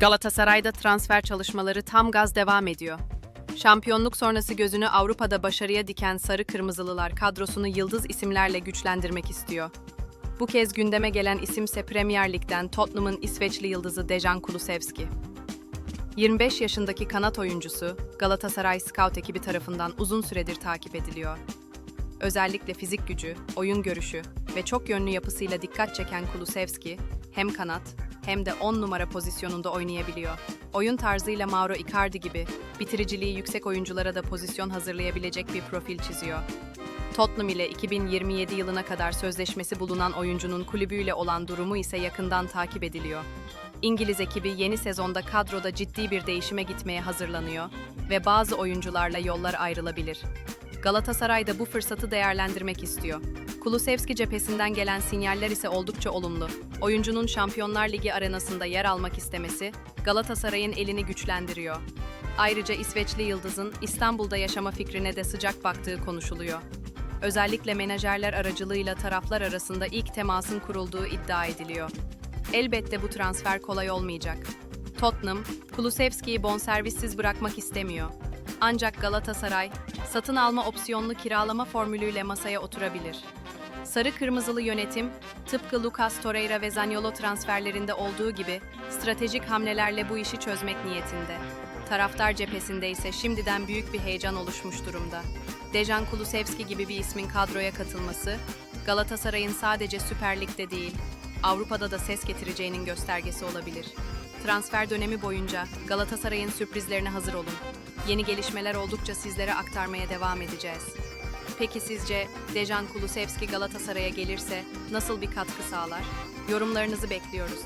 Galatasaray'da transfer çalışmaları tam gaz devam ediyor. Şampiyonluk sonrası gözünü Avrupa'da başarıya diken Sarı Kırmızılılar kadrosunu yıldız isimlerle güçlendirmek istiyor. Bu kez gündeme gelen isimse Premier Lig'den Tottenham'ın İsveçli yıldızı Dejan Kulusevski. 25 yaşındaki kanat oyuncusu Galatasaray Scout ekibi tarafından uzun süredir takip ediliyor. Özellikle fizik gücü, oyun görüşü ve çok yönlü yapısıyla dikkat çeken Kulusevski hem kanat hem de 10 numara pozisyonunda oynayabiliyor. Oyun tarzıyla Mauro Icardi gibi bitiriciliği yüksek oyunculara da pozisyon hazırlayabilecek bir profil çiziyor. Tottenham ile 2027 yılına kadar sözleşmesi bulunan oyuncunun kulübüyle olan durumu ise yakından takip ediliyor. İngiliz ekibi yeni sezonda kadroda ciddi bir değişime gitmeye hazırlanıyor ve bazı oyuncularla yollar ayrılabilir. Galatasaray da bu fırsatı değerlendirmek istiyor. Kulusevski cephesinden gelen sinyaller ise oldukça olumlu. Oyuncunun Şampiyonlar Ligi arenasında yer almak istemesi Galatasaray'ın elini güçlendiriyor. Ayrıca İsveçli Yıldız'ın İstanbul'da yaşama fikrine de sıcak baktığı konuşuluyor. Özellikle menajerler aracılığıyla taraflar arasında ilk temasın kurulduğu iddia ediliyor. Elbette bu transfer kolay olmayacak. Tottenham, Kulusevski'yi bonservissiz bırakmak istemiyor. Ancak Galatasaray, satın alma opsiyonlu kiralama formülüyle masaya oturabilir. Sarı Kırmızılı yönetim, tıpkı Lucas Torreira ve Zaniolo transferlerinde olduğu gibi stratejik hamlelerle bu işi çözmek niyetinde. Taraftar cephesinde ise şimdiden büyük bir heyecan oluşmuş durumda. Dejan Kulusevski gibi bir ismin kadroya katılması, Galatasaray'ın sadece Süper Lig'de değil, Avrupa'da da ses getireceğinin göstergesi olabilir. Transfer dönemi boyunca Galatasaray'ın sürprizlerine hazır olun. Yeni gelişmeler oldukça sizlere aktarmaya devam edeceğiz. Peki sizce Dejan Kulusevski Galatasaray'a gelirse nasıl bir katkı sağlar? Yorumlarınızı bekliyoruz.